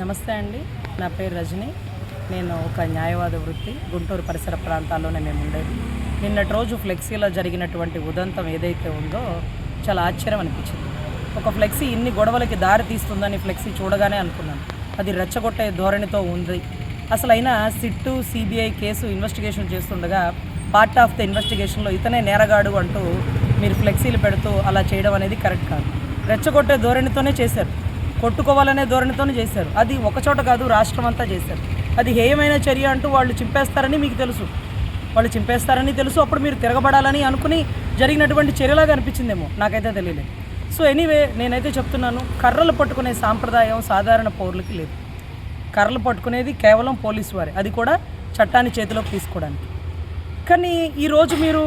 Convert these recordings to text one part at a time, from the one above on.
నమస్తే అండి. నా పేరు రజని. నేను ఒక న్యాయవాద వృత్తి గుంటూరు పరిసర ప్రాంతాల్లోనే మేము ఉండేది. నిన్నటి రోజు ఫ్లెక్సీలో జరిగినటువంటి ఉదంతం ఏదైతే ఉందో చాలా ఆశ్చర్యం అనిపించింది. ఒక ఫ్లెక్సీ ఇన్ని గొడవలకి దారి తీస్తుందని ఫ్లెక్సీ చూడగానే అనుకున్నాను. అది రెచ్చగొట్టే ధోరణితో ఉంది. అసలైనా సిట్టు సిబిఐ కేసు ఇన్వెస్టిగేషన్ చేస్తుండగా పార్ట్ ఆఫ్ ద ఇన్వెస్టిగేషన్లో ఇతనే నేరగాడు అంటూ మీరు ఫ్లెక్సీలు పెడుతూ అలా చేయడం అనేది కరెక్ట్ కాదు. రెచ్చగొట్టే ధోరణితోనే చేశారు. కొట్టుకోవాలనే ధోరణితోనే చేశారు. అది ఒకచోట కాదు రాష్ట్రం అంతా చేశారు. అది హేయమైన చర్య అంటూ వాళ్ళు చింపేస్తారని మీకు తెలుసు. వాళ్ళు చింపేస్తారని తెలుసు. అప్పుడు మీరు తిరగబడాలని అనుకుని జరిగినటువంటి చర్యలాగా అనిపించిందేమో. నాకైతే తెలియలేదు. సో ఎనీవే నేనైతే చెప్తున్నాను కర్రలు పట్టుకునే సాంప్రదాయం సాధారణ పౌరులకి లేదు. కర్రలు పట్టుకునేది కేవలం పోలీసు వారే. అది కూడా చట్టాన్ని చేతిలోకి తీసుకోవడానికి. కానీ ఈరోజు మీరు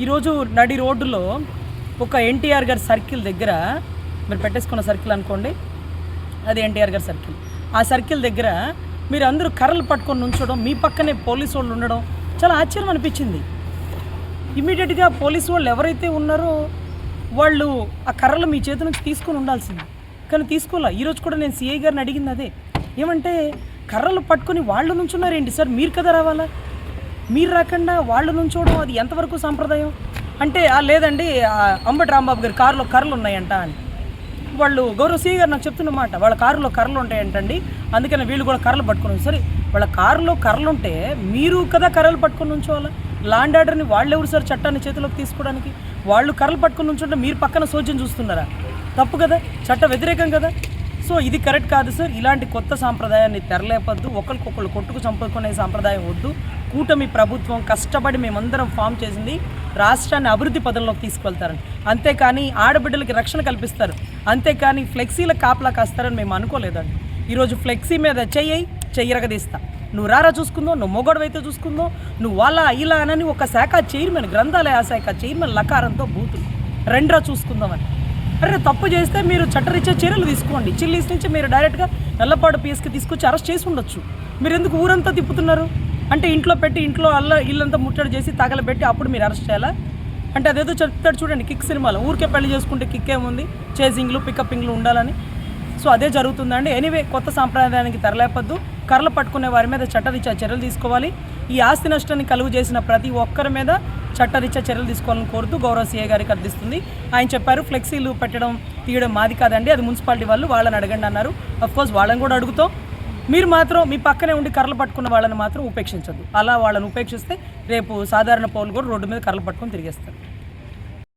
ఈరోజు నడి రోడ్డులో ఒక ఎన్టీఆర్ గారి సర్కిల్ దగ్గర మీరు పెట్టేసుకున్న సర్కిల్ అనుకోండి అది ఎన్టీఆర్ గారి సర్కిల్. ఆ సర్కిల్ దగ్గర మీరు అందరూ కర్రలు పట్టుకొని ఉంచడం మీ పక్కనే పోలీసు వాళ్ళు ఉండడం చాలా ఆశ్చర్యం అనిపించింది. ఇమీడియట్గా పోలీసు వాళ్ళు ఎవరైతే ఉన్నారో వాళ్ళు ఆ కర్రలు మీ చేతి నుంచి తీసుకొని ఉండాల్సింది. కానీ తీసుకోలే ఈరోజు కూడా నేను సిఐ గారిని అడిగింది అదే. ఏమంటే కర్రలు పట్టుకొని వాళ్ళు నుంచున్నారేంటి సార్? మీరు కదా రావాలా? మీరు రాకుండా వాళ్ళు నుంచోవడం అది ఎంతవరకు సాంప్రదాయం? అంటే లేదండి అంబటి రాంబాబు గారి కారులో కర్రలు ఉన్నాయంట అని. వాళ్ళు గౌరవ సీ గారు నాకు చెప్తున్నమాట వాళ్ళ కారులో కర్రలు ఉంటాయంటండి. అందుకని వీళ్ళు కూడా కర్రలు పట్టుకుని సరే వాళ్ళ కారులో కర్రలు ఉంటే మీరు కదా కర్రలు పట్టుకుని ఉంచోవాలా లాండ్ ఆర్డర్ని వాళ్ళు ఎవరు సార్ చట్టాన్ని చేతిలోకి తీసుకోవడానికి? వాళ్ళు కర్రలు పట్టుకుని ఉంచుంటే మీరు పక్కన సోద్యం చూస్తున్నారా? తప్పు కదా? చట్ట వ్యతిరేకం కదా? సో ఇది కరెక్ట్ కాదు సార్. ఇలాంటి కొత్త సాంప్రదాయాన్ని తెరలేపద్దు. ఒకరికొకరు కొట్టుకు చంపుకునే సాంప్రదాయం వద్దు. కూటమి ప్రభుత్వం కష్టపడి మేమందరం ఫామ్ చేసింది రాష్ట్రాన్ని అభివృద్ధి పదంలోకి తీసుకెళ్తారని అంతేకాని ఆడబిడ్డలకి రక్షణ కల్పిస్తారు. అంతేకాని ఫ్లెక్సీల కాపలా కాస్తారని మేము అనుకోలేదండి. ఈరోజు ఫ్లెక్సీ మీద చెయ్యి చెయ్యరగదీస్తా నువ్వు రారా చూసుకుందో నువ్వు మొగడవైతే చూసుకుందో నువ్వు వాళ్ళ ఇలా అనని ఒక శాఖ చైర్మన్ గ్రంథాలయ శాఖ చైర్మన్ లకారంతో బూతులు. రెండ్రా చూసుకుందామని. అరే తప్పు చేస్తే మీరు చట్టరీత్యా చర్యలు తీసుకోండి. చిల్లీస్ నుంచి మీరు డైరెక్ట్గా నల్లపాడు పిఎస్కి తీసుకొచ్చి అరెస్ట్ చేసి ఉండొచ్చు. మీరు ఎందుకు ఊరంతా తిప్పుతున్నారు? అంటే ఇంట్లో పెట్టి ఇంట్లో అల్ల ఇల్లంతా ముట్టడి చేసి తగలబెట్టి అప్పుడు మీరు అరెస్ట్ చేయాలా? అంటే అదేదో చెప్తాడు చూడండి కిక్ సినిమాలో. ఊరికే పెళ్ళి చేసుకుంటే కిక్ ఏముంది? చేజింగ్లు పికప్పింగ్లు ఉండాలని. సో అదే జరుగుతుందండి ఎనీవే కొత్త సాంప్రదాయానికి తరలేపద్దు. కర్రలు పట్టుకునే వారి మీద చట్టరీత్యా చర్యలు తీసుకోవాలి. ఈ ఆస్తి నష్టాన్ని కలుగు చేసిన ప్రతి ఒక్కరి మీద చట్టరీత్యా చర్యలు తీసుకోవాలని కోరుతూ గౌరవ సీఏ గారికి అర్థిస్తుంది. ఆయన చెప్పారు ఫ్లెక్సీలు పెట్టడం తీయడం మాది కాదండి అది మున్సిపాలిటీ వాళ్ళు వాళ్ళని అడగండి అన్నారు. కోర్స్ వాళ్ళని కూడా అడుగుతాం. మీరు మాత్రం మీ పక్కనే ఉండి కర్రలు పట్టుకున్న వాళ్ళని మాత్రం ఉపేక్షించద్దు. అలా వాళ్ళని ఉపేక్షిస్తే రేపు సాధారణ పౌరులు కూడా రోడ్డు మీద కర్రలు పట్టుకొని తిరిగేస్తారు.